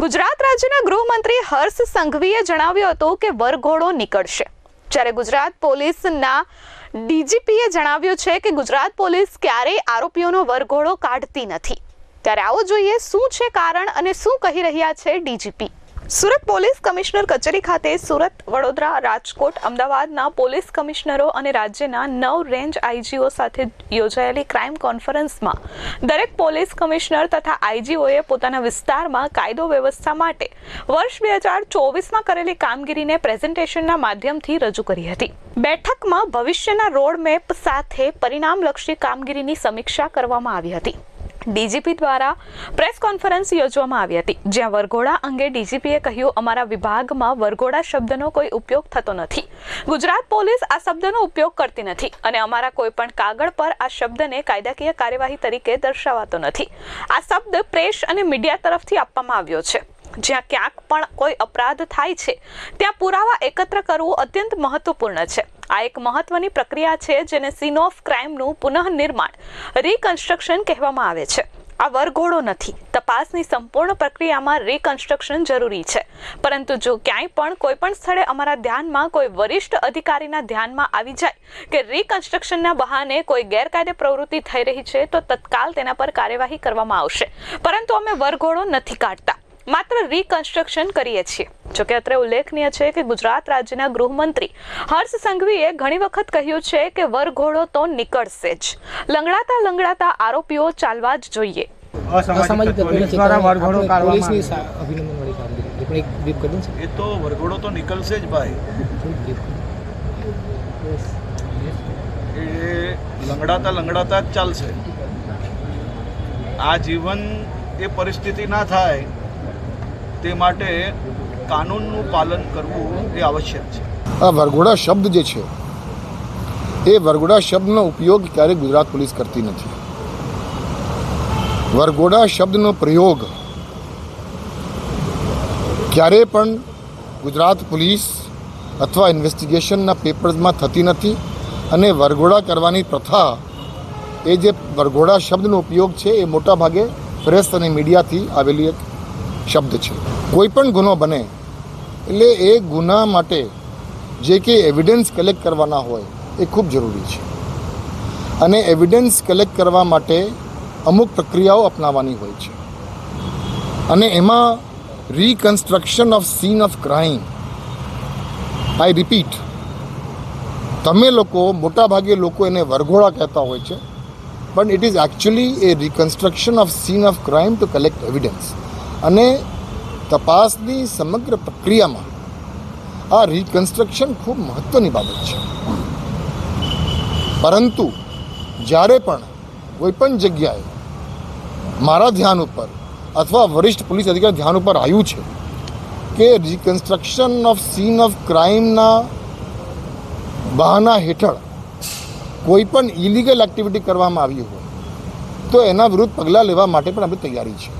ગુજરાત રાજ્યના ગૃહમંત્રી હર્ષ સંઘવીએ જણાવ્યું હતું કે વરઘોડો નીકળશે. જ્યારે ગુજરાત પોલીસના ડીજીપીએ જણાવ્યું છે કે ગુજરાત પોલીસ ક્યારેય આરોપીઓનો વરઘોડો કાઢતી નથી. ત્યારે આવો જોઈએ શું છે કારણ અને શું કહી રહ્યા છે ડીજીપી. સુરત પોલીસ કમિશનર કચેરી ખાતે સુરત, વડોદરા, રાજકોટ, અમદાવાદના પોલીસ કમિશનરો અને રાજ્યના નવ રેન્જ આઈજીઓ સાથે યોજાયેલી ક્રાઇમ કોન્ફરન્સમાં દરેક પોલીસ કમિશનર તથા આઈજીઓએ પોતાના વિસ્તારમાં કાયદો વ્યવસ્થા માટે વર્ષ બે હજાર ચોવીસમાં કરેલી કામગીરીને પ્રેઝન્ટેશનના માધ્યમથી રજૂ કરી હતી. બેઠકમાં ભવિષ્યના રોડમેપ સાથે પરિણામલક્ષી કામગીરીની સમીક્ષા કરવામાં આવી હતી. ડીજીપી દ્વારા પ્રેસ કોન્ફરન્સ યોજવામાં આવી હતી, જ્યાં વરઘોડા અંગે ડીજીપીએ કહ્યું, અમારા વિભાગમાં વરઘોડા શબ્દનો કોઈ ઉપયોગ થતો નથી. ગુજરાત પોલીસ આ શબ્દનો ઉપયોગ કરતી નથી અને અમારા કોઈ પણ કાગળ પર આ શબ્દને કાયદાકીય કાર્યવાહી તરીકે દર્શાવાતો નથી. આ શબ્દ પ્રેસ અને મીડિયા તરફથી આપવામાં આવ્યો છે. જ્યાં ક્યાંક પણ કોઈ અપરાધ થાય છે, ત્યાં પુરાવા એકત્ર કરવું અત્યંત મહત્વપૂર્ણ છે. આ એક મહત્વની પ્રક્રિયા છે જેને સીન ઓફ ક્રાઇમનું પુનઃનિર્માણ રિકન્સ્ટ્રક્શન કહેવામાં આવે છે. આ વરઘોડો નથી. તપાસની સંપૂર્ણ પ્રક્રિયામાં રિકન્સ્ટ્રક્શન જરૂરી છે. પરંતુ જો ક્યાંય પણ કોઈ પણ સ્થળે અમારા ધ્યાનમાં કોઈ વરિષ્ઠ અધિકારીના ધ્યાનમાં આવી જાય કે રિકન્સ્ટ્રક્શનના બહાને કોઈ ગેરકાયદે પ્રવૃત્તિ થઈ રહી છે, તો તત્કાલ તેના પર કાર્યવાહી કરવામાં આવશે. પરંતુ અમે વરઘોડો નથી કાઢતા. માત્ર રિકન્સ્ટ્રક્શન કરીએ છીએ. જોકે અત્રે ઉલ્લેખનીય છે કે ગુજરાત રાજ્યના ગૃહમંત્રી હર્ષ સંઘવીએ ઘણી વખત કહ્યું છે કે વરઘોડો તો નીકળશે જ. લંગડાતા લંગડાતા આરોપીઓ ચાલવા જ જોઈએ. અસામાજિક દ્વારા વરઘોડો કાઢવામાં પોલીસની સા- કામગીરી. પણ એક બ્રીફ કરી દઉં એ તો વરઘોડો તો નીકળશે જ ભાઈ. એ લંગડાતા લંગડાતા જ ચાલશે. આ જીવન એ પરિસ્થિતિ ના થાય તે માટે કાનૂનનું પાલન કરવું એ આવશ્યક છે. આ વરઘોડા શબ્દ જે છે, એ વરઘોડા શબ્દનો ઉપયોગ ક્યારેય ગુજરાત પોલીસ કરતી નથી. વરઘોડા શબ્દનો પ્રયોગ ક્યારેય પણ ગુજરાત પોલીસ અથવા ઇન્વેસ્ટિગેશનના પેપર્સમાં થતી નથી અને વરઘોડા કરવાની પ્રથા એ જે વરઘોડા શબ્દનો ઉપયોગ છે, એ મોટાભાગે પ્રેસ અને મીડિયાથી આવેલી એક શબ્દ છે. કોઈ પણ ગુનો બને, એટલે એ ગુના માટે જે કે એવિડન્સ કલેક્ટ કરવાના હોય, એ ખૂબ જરૂરી છે. અને એવિડન્સ કલેક્ટ કરવા માટે અમુક પ્રક્રિયાઓ અપનાવવાની હોય છે. અને એમાં reconstruction of scene of crime I repeat તમે લોકો મોટાભાગે લોકો એને વરઘોડા કહેતા હોય છે, પણ it is actually a reconstruction of scene of crime to collect evidence અને તપાસની સમગ્ર પ્રક્રિયામાં આ રિકન્સ્ટ્રક્શન ખૂબ મહત્ત્વની બાબત છે. પરંતુ જ્યારે પણ કોઈ પણ જગ્યાએ મારા ધ્યાન ઉપર અથવા વરિષ્ઠ પોલીસ અધિકારી ધ્યાન ઉપર આવ્યું છે કે રિકન્સ્ટ્રક્શન ઓફ સીન ઓફ ક્રાઇમના બહાના હેઠળ કોઈ પણ ઇલીગલ એક્ટિવિટી કરવામાં આવી હોય, તો એના વિરુદ્ધ પગલાં લેવા માટે પણ આપણી તૈયારી છે.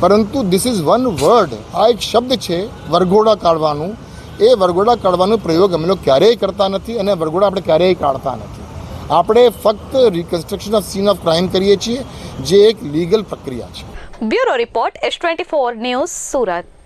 પરંતુ ધીસ ઇઝ વન વર્ડ આ એક શબ્દ છે, વરઘોડા કાઢવાનું. એ વરઘોડા કાઢવાનો પ્રયોગ અમે લોકો ક્યારેય કરતા નથી અને વરઘોડા આપણે ક્યારેય કાઢતા નથી. આપણે ફક્ત reconstruction of scene of crime કરીએ છીએ, જે એક લીગલ પ્રક્રિયા છે. Bureau report S twenty four news Surat.